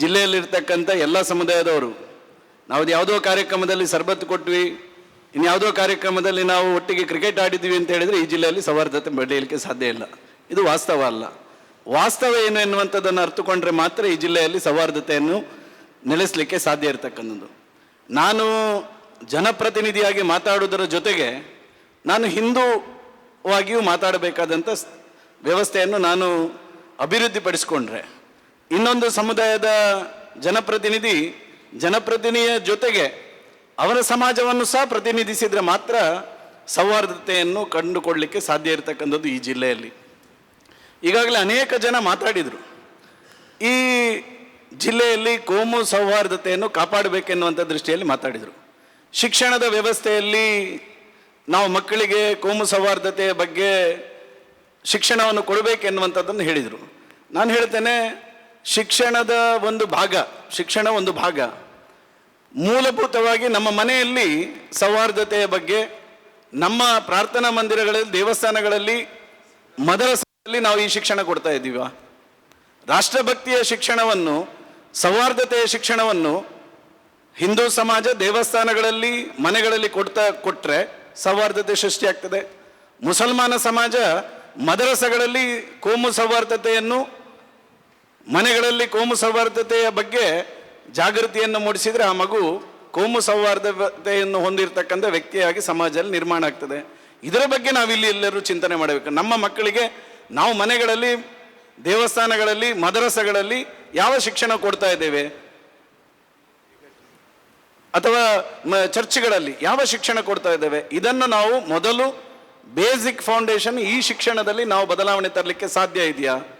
ಜಿಲ್ಲೆಯಲ್ಲಿರ್ತಕ್ಕಂಥ ಎಲ್ಲ ಸಮುದಾಯದವರು ನಾವು ಯಾವುದೋ ಕಾರ್ಯಕ್ರಮದಲ್ಲಿ ಸರ್ಬತ್ತು ಕೊಟ್ವಿ ಇನ್ಯಾವುದೋ ಕಾರ್ಯಕ್ರಮದಲ್ಲಿ ನಾವು ಒಟ್ಟಿಗೆ ಕ್ರಿಕೆಟ್ ಆಡಿದ್ವಿ ಅಂತ ಹೇಳಿದರೆ ಈ ಜಿಲ್ಲೆಯಲ್ಲಿ ಸೌಹಾರ್ದತೆ ಬೆಳೆಯಲಿಕ್ಕೆ ಸಾಧ್ಯ ಇಲ್ಲ. ಇದು ವಾಸ್ತವ ಅಲ್ಲ. ವಾಸ್ತವ ಏನು ಎನ್ನುವಂಥದ್ದನ್ನು ಅರ್ಥಕೊಂಡ್ರೆ ಮಾತ್ರ ಈ ಜಿಲ್ಲೆಯಲ್ಲಿ ಸೌಹಾರ್ದತೆಯನ್ನು ನೆಲೆಸಲಿಕ್ಕೆ ಸಾಧ್ಯ ಇರತಕ್ಕಂಥದ್ದು. ನಾನು ಜನಪ್ರತಿನಿಧಿಯಾಗಿ ಮಾತಾಡುವುದರ ಜೊತೆಗೆ ನಾನು ಹಿಂದೂವಾಗಿಯೂ ಮಾತಾಡಬೇಕಾದಂಥ ವ್ಯವಸ್ಥೆಯನ್ನು ನಾನು ಅಭಿವೃದ್ಧಿಪಡಿಸ್ಕೊಂಡ್ರೆ ಇನ್ನೊಂದು ಸಮುದಾಯದ ಜನಪ್ರತಿನಿಧಿ, ಜನಪ್ರತಿನಿಧಿಯ ಜೊತೆಗೆ ಅವರ ಸಮಾಜವನ್ನು ಸಹ ಪ್ರತಿನಿಧಿಸಿದರೆ ಮಾತ್ರ ಸೌಹಾರ್ದತೆಯನ್ನು ಕಂಡುಕೊಳ್ಳಲಿಕ್ಕೆ ಸಾಧ್ಯ ಇರತಕ್ಕಂಥದ್ದು ಈ ಜಿಲ್ಲೆಯಲ್ಲಿ. ಈಗಾಗಲೇ ಅನೇಕ ಜನ ಮಾತಾಡಿದರು. ಈ ಜಿಲ್ಲೆಯಲ್ಲಿ ಕೋಮು ಸೌಹಾರ್ದತೆಯನ್ನು ಕಾಪಾಡಬೇಕೆನ್ನುವಂಥ ದೃಷ್ಟಿಯಲ್ಲಿ ಮಾತಾಡಿದರು. ಶಿಕ್ಷಣದ ವ್ಯವಸ್ಥೆಯಲ್ಲಿ ನಾವು ಮಕ್ಕಳಿಗೆ ಕೋಮು ಸೌಹಾರ್ದತೆಯ ಬಗ್ಗೆ ಶಿಕ್ಷಣವನ್ನು ಕೊಡಬೇಕೆನ್ನುವಂಥದ್ದನ್ನು ಹೇಳಿದರು. ನಾನು ಹೇಳ್ತೇನೆ ಶಿಕ್ಷಣದ ಒಂದು ಭಾಗ, ಶಿಕ್ಷಣ ಒಂದು ಭಾಗ. ಮೂಲಭೂತವಾಗಿ ನಮ್ಮ ಮನೆಯಲ್ಲಿ ಸೌಹಾರ್ದತೆಯ ಬಗ್ಗೆ, ನಮ್ಮ ಪ್ರಾರ್ಥನಾ ಮಂದಿರಗಳಲ್ಲಿ, ದೇವಸ್ಥಾನಗಳಲ್ಲಿ, ಮದರಸದಲ್ಲಿ ನಾವು ಈ ಶಿಕ್ಷಣ ಕೊಡ್ತಾ ಇದ್ದೀವ. ರಾಷ್ಟ್ರಭಕ್ತಿಯ ಶಿಕ್ಷಣವನ್ನು, ಸೌಹಾರ್ದತೆಯ ಶಿಕ್ಷಣವನ್ನು ಹಿಂದೂ ಸಮಾಜ ದೇವಸ್ಥಾನಗಳಲ್ಲಿ, ಮನೆಗಳಲ್ಲಿ ಕೊಡ್ತಾ ಕೊಟ್ಟರೆ ಸೌಹಾರ್ದತೆ ಸೃಷ್ಟಿಯಾಗ್ತದೆ ಮುಸಲ್ಮಾನ ಸಮಾಜ ಮದರಸಗಳಲ್ಲಿ ಕೋಮು ಸೌಹಾರ್ದತೆಯನ್ನು ಮನೆಗಳಲ್ಲಿ ಕೋಮು ಸೌಹಾರ್ದತೆಯ ಬಗ್ಗೆ ಜಾಗೃತಿಯನ್ನು ಮೂಡಿಸಿದರೆ ಆ ಮಗು ಕೋಮು ಸೌಹಾರ್ದತೆಯನ್ನು ಹೊಂದಿರತಕ್ಕಂಥ ವ್ಯಕ್ತಿಯಾಗಿ ಸಮಾಜದಲ್ಲಿ ನಿರ್ಮಾಣ ಆಗ್ತದೆ. ಇದರ ಬಗ್ಗೆ ನಾವಿಲ್ಲಿ ಎಲ್ಲರೂ ಚಿಂತನೆ ಮಾಡಬೇಕು. ನಮ್ಮ ಮಕ್ಕಳಿಗೆ ನಾವು ಮನೆಗಳಲ್ಲಿ, ದೇವಸ್ಥಾನಗಳಲ್ಲಿ, ಮದರಸಗಳಲ್ಲಿ ಯಾವ ಶಿಕ್ಷಣ ಕೊಡ್ತಾ ಇದ್ದೇವೆ? ಅಥವಾ ಚರ್ಚ್ಗಳಲ್ಲಿ ಯಾವ ಶಿಕ್ಷಣ ಕೊಡ್ತಾ ಇದ್ದೇವೆ? ಇದನ್ನು ನಾವು ಮೊದಲು ಬೇಸಿಕ್ ಫೌಂಡೇಶನ್ ಈ ಶಿಕ್ಷಣದಲ್ಲಿ ನಾವು ಬದಲಾವಣೆ ತರಲಿಕ್ಕೆ ಸಾಧ್ಯ ಇದೆಯಾ?